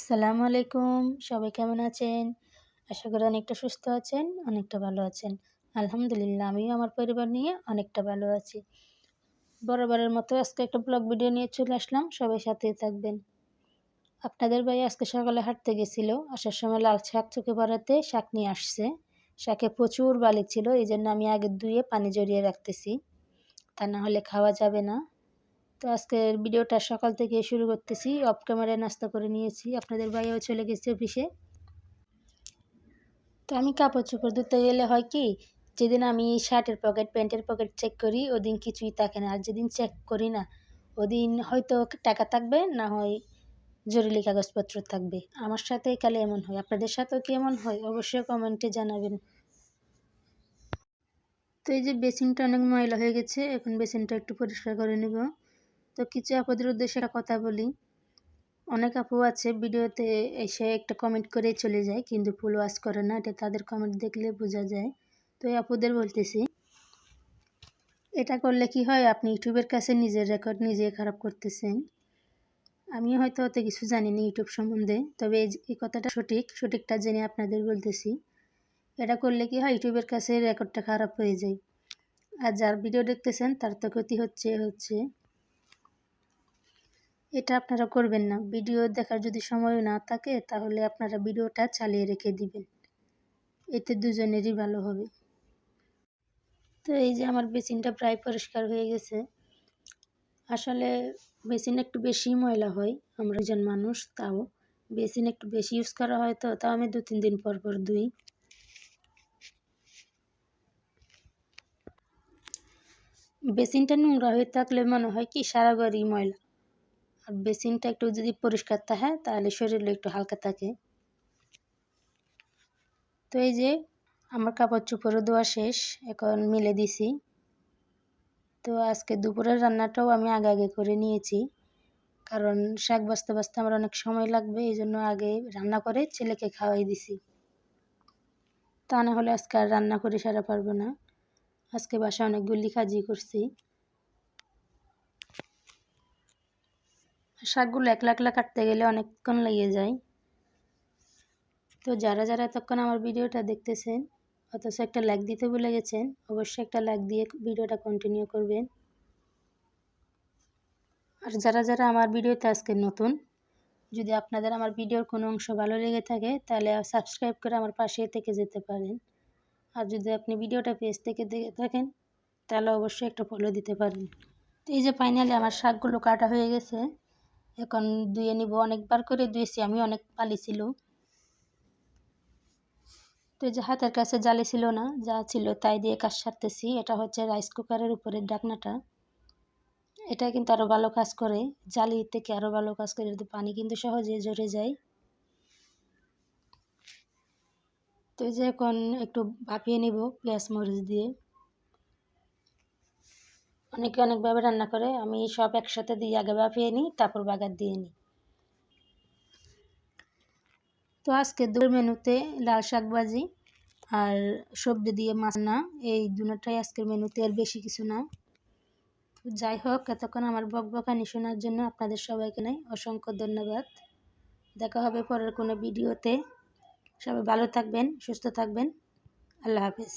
আসসালামু আলাইকুম। সবাই কেমন আছেন? আশা করি অনেকটা সুস্থ আছেন, অনেকটা ভালো আছেন। আলহামদুলিল্লাহ, আমিও আমার পরিবার নিয়ে অনেকটা ভালো আছি। বরাবরের মতো আজকে একটা ব্লগ ভিডিও নিয়ে চলে আসলাম, সবাই সাথেই থাকবেন। আপনাদের ভাই আজকে সকালে হাঁটতে গেছিল, আসার সময় লাল শাক চোখে পড়াতে শাক নিয়ে আসছে। শাকে প্রচুর বালি ছিল এই জন্য আমি আগে ধুয়ে পানি জড়িয়ে রাখতেছি। তা না হলে খাওয়া যাবে না। তো আজকের ভিডিওটা সকাল থেকে শুরু করতেছি। অফ ক্যামেরায় নাস্তা করে নিয়েছি। আপনাদের ভাইও চলে গেছে অফিসে। তো আমি কাপড় চোপড় ধুতে গেলে হয় কি, যেদিন আমি শার্টের পকেট প্যান্টের পকেট চেক করি, ওদিন কিছুই থাকে না। আর যেদিন চেক করি না, ওদিন হয়তো টাকা থাকবে, না হয় জরুরি কাগজপত্র থাকবে। আমার সাথে কালে এমন হয়। আপনাদের সাথেও কি এমন হয়? অবশ্যই কমেন্টে জানাবেন। তো এই যে বেসিনটা অনেক ময়লা হয়ে গেছে, এখন বেসিনটা একটু পরিষ্কার করে নেব। তো কিছু আপুদের উদ্দেশ্যে একটা কথা বলি। অনেক আপু আছে ভিডিওতে এসে একটা কমেন্ট করে চলে যায়, কিন্তু ফুল ওয়াশ করে না, এটা তাদের কমেন্ট দেখলে বোঝা যায়। তো এই আপুদের বলতেছি, এটা করলে কি হয়, আপনি ইউটিউবের কাছে নিজের রেকর্ড নিজে খারাপ করতেছেন। আমি হয়তো অত কিছু জানি না ইউটিউব সম্বন্ধে, তবে এই কথাটা সঠিক, সঠিকটা জেনে আপনাদের বলতেছি। এটা করলে কি হয় ইউটিউবের কাছে রেকর্ডটা খারাপ হয়ে যায়। আর যার ভিডিও দেখতেছেন, তার তো ক্ষতি হচ্ছে হচ্ছে। এটা আপনারা করবেন না। ভিডিও দেখার যদি সময় না থাকে, তাহলে আপনারা ভিডিওটা চালিয়ে রেখে দিবেন। এতে দুজনেরই ভালো হবে। তো এই যে আমার বেসিনটা প্রায় পরিষ্কার হয়ে গেছে। আসলে বেসিন একটু বেশি ময়লা হয়, আমরা একজন মানুষ, তাও বেসিন একটু বেশি ইউজ করা হয় তো, তাও আমি দু তিন দিন পর পর ধুই। বেসিনটা নোংরা হয়ে থাকলে মনে হয় কি, সারা বাড়ি ময়লা। আর বেসিনটা একটু যদি পরিষ্কার থাকে তাহলে শরীরে একটু হালকা থাকে। তো এই যে আমার কাপড় চোপড়ও ধোয়া শেষ, এখন মিলে দিছি। তো আজকে দুপুরের রান্নাটাও আমি আগে আগে করে নিয়েছি, কারণ শাক বাঁচতে বাঁচতে আমার অনেক সময় লাগবে, এই জন্য আগে রান্না করে ছেলেকে খাওয়াই দিছি। তা না হলে আজকে আর রান্না করে সারা পারব না। আজকে বাসা অনেকগুলি কাজই করছি। শাকগুলো একলা একলা কাটতে গেলে অনেকক্ষণ লেগে যায়। তো যারা যারা এতক্ষণ আমার ভিডিওটা দেখতেছেন, অথচ একটা লাইক দিতে ভুলে গেছেন, অবশ্যই একটা লাইক দিয়ে ভিডিওটা কন্টিনিউ করবেন। আর যারা যারা আমার ভিডিওতে আজকে নতুন, যদি আপনাদের আমার ভিডিওর কোনো অংশ ভালো লেগে থাকে, তাহলে সাবস্ক্রাইব করে আমার পাশে থেকে যেতে পারেন। আর যদি আপনি ভিডিওটা পেজ থেকে দেখে থাকেন, তাহলে অবশ্যই একটা ফলো দিতে পারেন। তো এই যে ফাইনালি আমার শাকগুলো কাটা হয়ে গেছে এখন ধুয়ে নিব, অনেকবার করে ধুয়েছি, আমি অনেক পালি ছিল। তো যে হাতের কাছে জালি ছিল না, যা ছিল তাই দিয়ে কাজ সারতেছি। এটা হচ্ছে রাইস কুকারের উপরের ডাকনাটা। এটা কিন্তু আরও ভালো কাজ করে, জালি থেকে আরও ভালো কাজ করে পানি কিন্তু সহজে জড়ে যায়। তো যে এখন একটু ভাপিয়ে নিব, পেঁয়াজ মরিচ দিয়ে। অনেকে অনেকভাবে রান্না করে, আমি সব একসাথে দিয়ে আগে ভাপিয়ে নিই, তারপর বাগার দিয়ে নিই। তো আজকে দুই মেনুতে লাল শাক ভাজি আর সবজি দিয়ে মাছ না এই দুটাই আজকের মেনুতে আর বেশি কিছু না। যাই হোক, এতক্ষণ আমার বক বকানি শোনার জন্য আপনাদের সবাইকে নাই অসংখ্য ধন্যবাদ। দেখা হবে পরের কোনো ভিডিওতে। সবাই ভালো থাকবেন, সুস্থ থাকবেন। আল্লাহ হাফিজ।